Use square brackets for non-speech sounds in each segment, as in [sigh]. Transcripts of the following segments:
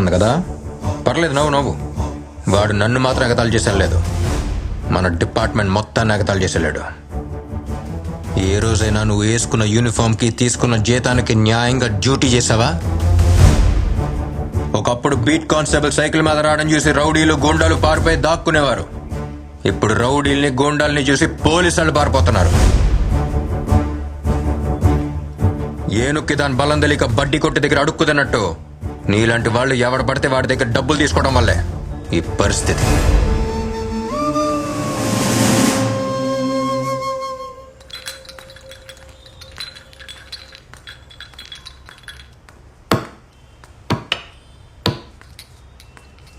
వస్తుంది కదా? పర్లేదు నవ్వు నవ్వు. వాడు నన్ను మాత్రం ఎగతాలు చేసేలేదు మన డిపార్ట్మెంట్ మొత్తాన్ని ఎగతాలు చేసేలేడు. ఏ రోజైనా నువ్వు వేసుకున్న యూనిఫామ్కి తీసుకున్న జీతానికి న్యాయంగా డ్యూటీ చేసావా? ఒకప్పుడు బీట్ కానిస్టేబుల్ సైకిల్ మీద రావడం చూసి రౌడీలు గోండాలు పారిపోయి దాక్కునేవారు. ఇప్పుడు రౌడీల్ని గోండాల్ని చూసి పోలీసులు పారిపోతున్నారు. ఏనుక్కి దాని బలం తెలియక బడ్డీ కొట్టి దగ్గర అడుక్కుతున్నట్టు నీలాంటి వాళ్ళు ఎవడ పడితే వాడి దగ్గర డబ్బులు తీసుకోవడం వల్లే ఈ పరిస్థితి.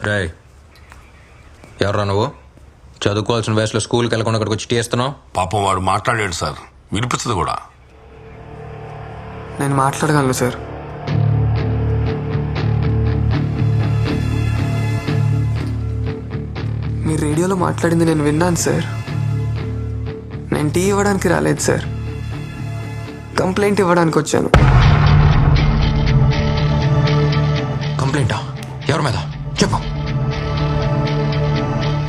రాయ్ ఎవరా నువ్వు? చదువుకోవాల్సిన వయసులో స్కూల్కి వెళ్ళకుండా ఇక్కడికి వచ్చి టీ ఇస్తున్నావు పాపం వాడు మాట్లాడాడు సార్. వినిపిస్తుంది కూడా. నేను మాట్లాడగలను సార్. మీరు రేడియోలో మాట్లాడింది నేను విన్నాను సార్. నేను టీ ఇవ్వడానికి రాలేదు సార్. కంప్లైంట్ ఇవ్వడానికి వచ్చాను. కంప్లైంటా? ఎవరి మీద? చెప్పు.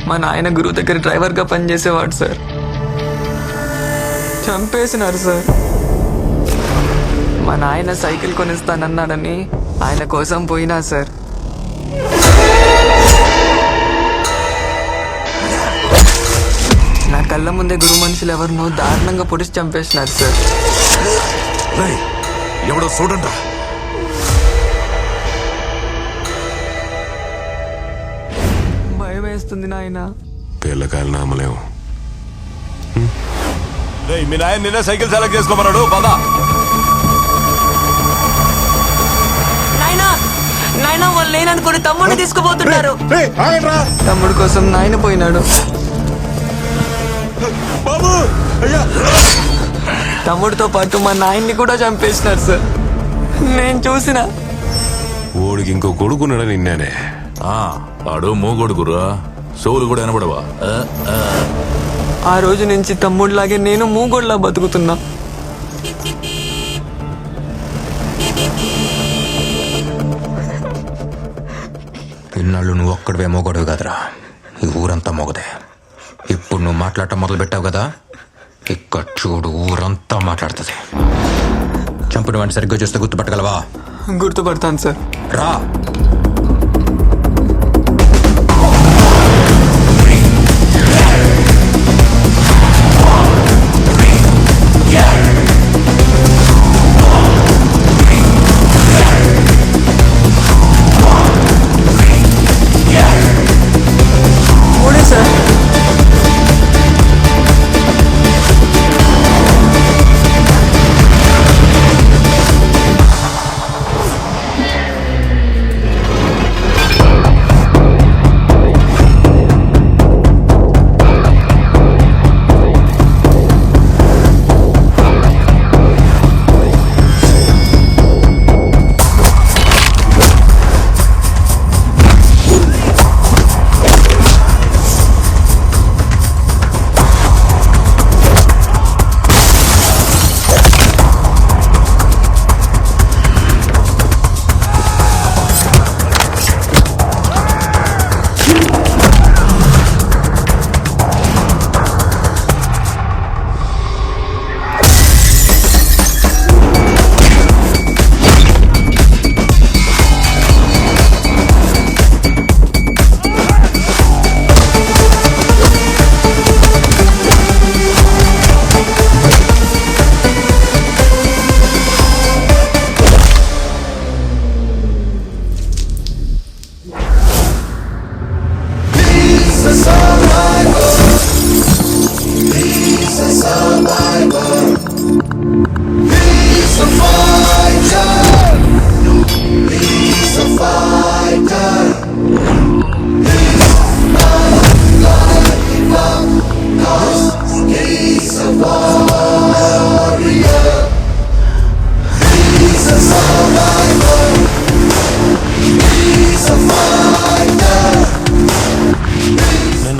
మా నాయన గురువు దగ్గర డ్రైవర్గా పనిచేసేవాడు సార్. చంపేసినారు సార్. మా నాయన సైకిల్ కొనిస్తానన్నాడని ఆయన కోసం పోయినా సార్. కళ్ళ ముందే గురు మనుషులు ఎవరినో దారుణంగా పొడిచి చంపేసినారు సార్ ఎవడో చూడండి భయం వేస్తుంది నాయన పిల్లకాయలు నామలేము మీ నాయన నిన్నే సైకిల్ సెలెక్ట్ చేసుకోమన్నాడు. పద. నాయనా నాయనా వాళ్ళు లేననుకుని తమ్ముడిని తీసుకుపోతున్నారు. తమ్ముడు కోసం నాయన పోయినాడు. తమ్ముడితో పాటు మా నాయన్ని కూడా చంపేసినారు సార్. నేను చూసిన. ఓడికి ఇంకో కొడుకున్నాడు నిన్నేనే? ఆ, ఆడు మూగొడుగురా సోలు కూడా వినబడవా? ఆ, ఆ. ఆ రోజు నుంచి తమ్ముడిలాగే నేను మూగోడ్లా బతుకుతున్నా. ఇన్నాళ్ళు నువ్వు ఒక్కడివే మోగొడవు కదరా. ఈ ఊరంతా మోగదే. ఇప్పుడు నువ్వు మాట్లాడటం మొదలు పెట్టావు కదా? ఇక్కడ చూడు ఊరంతా మాట్లాడుతుంది. చంపిన వాడిని సరిగ్గా చూస్తే గుర్తుపట్టగలవా? గుర్తుపడతాను సార్. రా.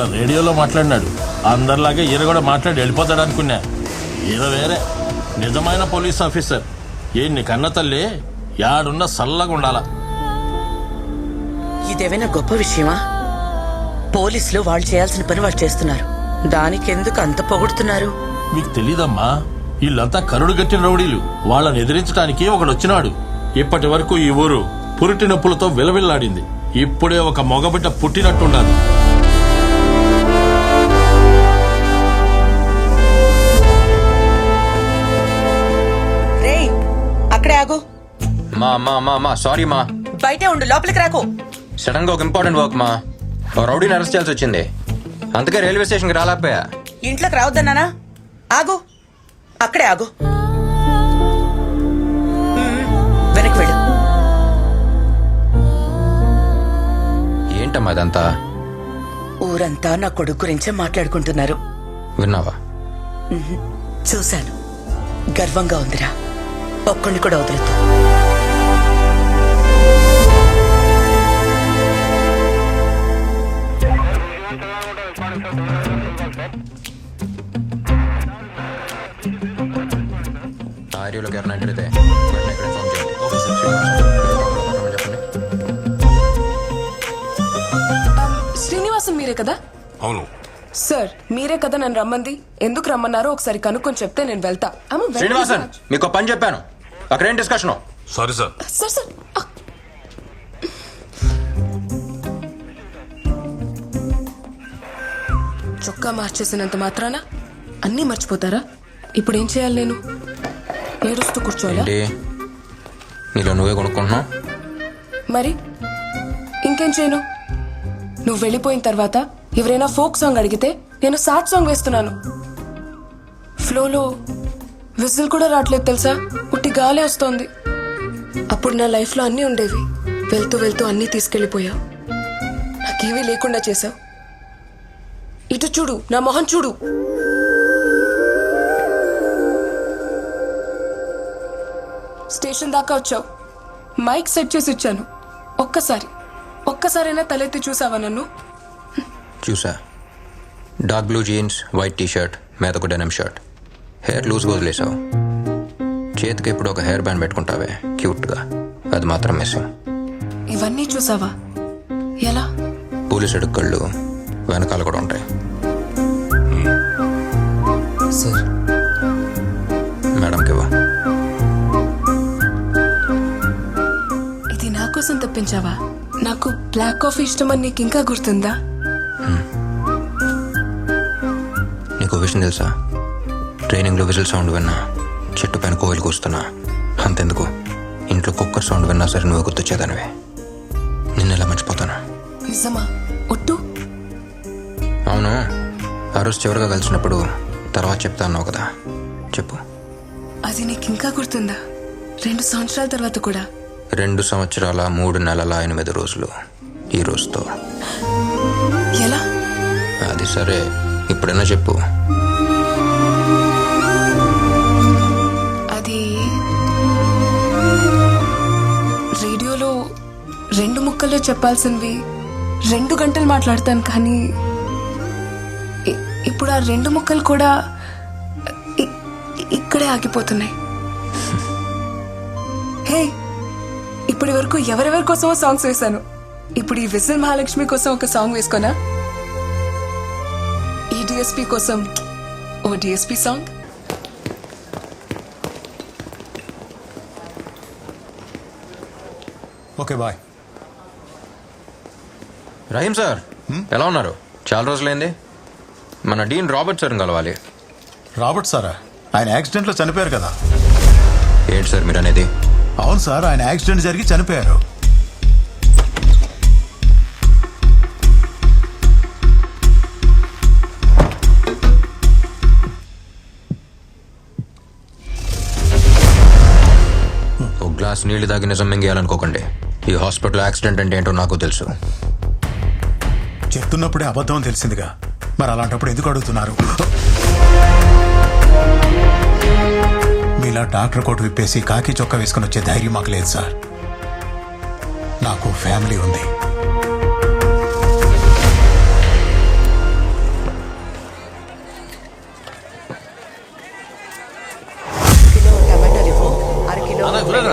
నిన్న రేడియోలో మాట్లాడినాడు. అందరిలాగే ఈయన కూడా మాట్లాడి వెళ్ళిపోతాడు అనుకున్నా. ఈయన వేరే. నిజమైన పోలీస్ ఆఫీసర్. ఏ నీ కన్న తల్లి యాడున్న సల్లగా ఉండాల? ఇదేమైనా గొప్ప విషయమా? పోలీసులు వాళ్ళు చేయాల్సిన పని వాళ్ళు చేస్తున్నారు. దానికెందుకు అంత పొగుడుతున్నారు? మీకు తెలీదమ్మా. వీళ్ళంతా కరుడు గట్టిన రౌడీలు. వాళ్ళని ఎదిరించడానికి ఒకడు వచ్చినాడు. ఇప్పటి వరకు ఈ ఊరు పురిటి నొప్పులతో విలవిల్లాడింది. ఇప్పుడే ఒక మగబిడ్డ పుట్టినట్టుండాలి మా మా మా మా సారీ మా. బయటే ఉండు లోపలికి రాకు. సడన్గా ఒక ఇంపార్టెంట్ వర్క్ మా. ఓ రౌడీని అరెస్ట్ చేయాల్సి వచ్చింది. అందుకే రైల్వే స్టేషన్కి రాలేకపోయా. ఇంట్లోకి రావద్దన్నానా ఆగు. అక్కడే ఆగు. వెనక్కి వెళ్ళు. ఏంటమ్మా ఇదంతా? ఊరంతా నా కొడుకు గురించే మాట్లాడుకుంటున్నారు. విన్నావా? చూశాను. గర్వంగా ఉందిరా. ఒక్కడిని కూడా వదలొద్దు. ఆ ఏరియాలోకి ఎవరైనా ఎంటర్ అయితే వెంటనే ఇక్కడ ఇన్ఫార్మ్ చేయండి చెప్పండి శ్రీనివాసం మీరే కదా? అవును. సార్ మీరే కదా నన్ను రమ్మంది? ఎందుకు రమ్మన్నారో ఒకసారి కనుక్కొని చెప్తే నేను వెళ్తా. శ్రీనివాసన్ మీకు పని చెప్పాను. అక్కడ ఏం discussion sorry sir. Sir sir చొక్కా మార్చేసినంత మాత్రాన అన్నీ మర్చిపోతారా? ఇప్పుడు ఏం చేయాలి నేను? ఏడుస్తూ కూర్చోవాలా? నీలో నువ్వే కొనుక్కుంటున్నావు? మరి? ఇంకేం చేయను? నువ్వు వెళ్ళిపోయిన తర్వాత ఎవరైనా ఫోక్ సాంగ్ అడిగితే నేను సాడ్ సాంగ్ వేస్తున్నాను. ఫ్లోలో విజిల్ కూడా రావట్లేదు తెలుసా? ఉట్టి గాలే వస్తోంది. అప్పుడు నా లైఫ్లో అన్నీ ఉండేవి. వెళ్తూ వెళ్తూ అన్నీ తీసుకెళ్ళిపోయావు. నాకేమీ లేకుండా చేసావు ఇటు చూడు నా మొహం చూడు. స్టేషన్ దాకా వచ్చావు. మైక్ సెట్ చేసి ఇచ్చాను. ఒక్కసారి ఒక్కసారైనా తలెత్తి చూసావా నన్ను? చూసా. Dark blue jeans white T shirt denim shirt. Hair loose వదిలేసావు. చేతికి ఇప్పుడు ఒక హెయిర్ బ్యాండ్ పెట్టుకుంటావే క్యూట్గా. అది మాత్రం మిస్సింగ్. ఇవన్నీ చూసావా? ఎలా? పోలీసు అడుక్కళ్ళు వెనకాల కూడా ఉంటాయి. సార్. మేడంకి ఇవ్వ. ఇది నా కోసం తప్పించావా? నాకు బ్లాక్ కాఫీ ఇష్టమని నీకు ఇంకా గుర్తుందా నీకు విషయం తెలుసా? ట్రైనింగ్లో విజిల్ సౌండ్ విన్నా చెట్టు పైన కోయిలు కూస్తున్నా అంతెందుకు? ఇంట్లో కుక్కర్ సౌండ్ విన్నా సరే నువ్వు గుర్తొచ్చేదానివే. నిన్న ఎలా మర్చిపోతాను? నిజమా? అవును. ఆ రోజు చివరిగా కలిసినప్పుడు తర్వాత చెప్తా అన్నావు కదా. చెప్పు. అది నీకు ఇంకా గుర్తుందా? రెండు సంవత్సరాల తర్వాత కూడా. రెండు సంవత్సరాల మూడు నెలల ఎనిమిది రోజులు ఈ రోజుతో. ఎలా? అది సరే. ఇప్పుడైనా చెప్పు. అది రేడియోలో రెండు ముక్కల్లో చెప్పాల్సినవి రెండు గంటలు మాట్లాడతాను కానీ ఇప్పుడు ఆ రెండు ముక్కలు కూడా ఇక్కడే ఆగిపోతున్నాయి. హే ఇప్పటి వరకు ఎవరెవరి కోసమో సాంగ్స్ వేశాను? ఇప్పుడు ఈ విజల్ మహాలక్ష్మి కోసం ఒక సాంగ్ వేసుకోనా? ఈ డిఎస్పి కోసం ఓ DSP song? Okay bye. Rahim sir ఎలా ఉన్నారు? చాలా రోజులైంది. మన డీన్ రాబర్ట్ సార్ని కలవాలి. రాబర్ట్ సారా? ఆయన యాక్సిడెంట్లో చనిపోయారు కదా. ఏంటి సార్ మీరు అనేది అవును సార్ ఆయన యాక్సిడెంట్ జరిగి చనిపోయారు. ఒక గ్లాస్ నీళ్ళు తాగి నిజం మింగేయాలనుకోకండి. ఈ హాస్పిటల్ యాక్సిడెంట్ అంటే ఏంటో నాకు తెలుసు. చెప్తున్నప్పుడే అబద్ధం తెలిసిందిగా. మరి అలాంటప్పుడు ఎందుకు అడుగుతున్నారు? మీలా డాక్టర్ కోట్ విప్పేసి కాకి చొక్కా వేసుకుని వచ్చే ధైర్యం మాకు లేదు సార్. నాకు ఫ్యామిలీ ఉంది.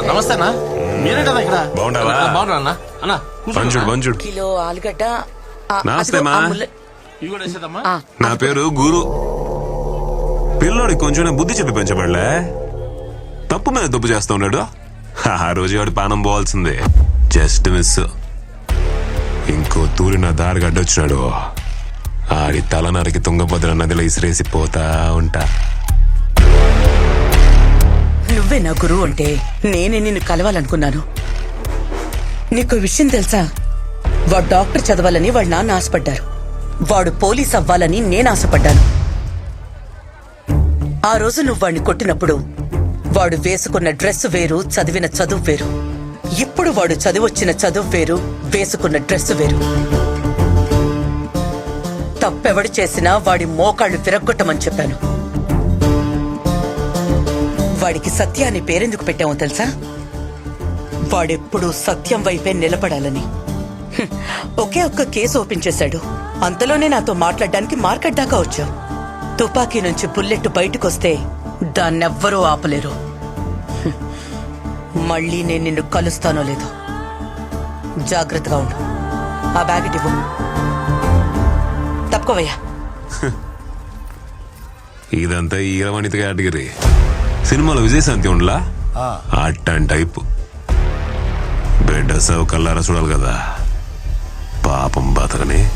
నమస్తే అన్న. మీరే కదా ఇక్కడ? బాగున్నావా? బాగున్నా అన్న? పంచుడు కిలో ఆలుగడ్డ. ఆ, నమస్తే, మా. ఇవి కూడా వేసేదమ్మా నా పేరు గురు. పిల్లోడికి కొంచెం బుద్ధి చెప్పి పెంచబడలే. తప్పు మీద తప్పు చేస్తా ఉన్నాడు. ఆ రోజు వాడు పానం పోవాల్సిందే. Just miss. ఇంకో తూరి నా దారి గడ్డొచ్చినాడు ఆడి తల నరికి తుంగభద్ర నదిలో ఇసిరేసి పోతా ఉంటా. నువ్వే నా గురువు అంటే నేనే నిన్ను కలవాలనుకున్నాను. నీకు విషయం తెలుసా? వాడు డాక్టర్ చదవాలని వాడు నాన్న ఆశపడ్డారు. వాడు పోలీస్ అవ్వాలని నేను ఆశపడ్డాను. ఆ రోజు నువ్వు వాడిని కొట్టినప్పుడు వాడు వేసుకున్న డ్రెస్ వేరు చదివిన చదువు వేరు. ఇప్పుడు వాడు చదివొచ్చిన చదువు వేరు వేసుకున్న డ్రెస్ వేరు. తప్పెవడు చేసినా వాడి మోకాళ్ళు విరగ్గొట్టమని చెప్పాను. వాడికి సత్య అనే పేరెందుకు పెట్టామో తెలుసా? వాడెప్పుడు సత్యం వైపే నిలబడాలని. ఒకే ఒక్క కేసు ఓపెన్ చేశాడు. అంతలోనే నాతో మాట్లాడడానికి మార్కెట్ దాకా వచ్చావు. తుపాకీ నుంచి బుల్లెట్ బయటకొస్తే దాన్నెవ్వరూ ఆపలేరు. [laughs] మళ్ళీ నేను నిన్ను కలుస్తానో లేదో. జాగ్రత్తగా ఉండు. ఆ బ్యాగ్ ఇవ్వు. తప్పుకోవయ్యా. [laughs] ఇదంతా ఈరవణిత కేటగిరీ సినిమాలో విజయశాంతి ఉండలా? అట్టన్ టైప్. బిడ్డ సౌ కల్లారా చూడాలి కదా. పాపం బతకని.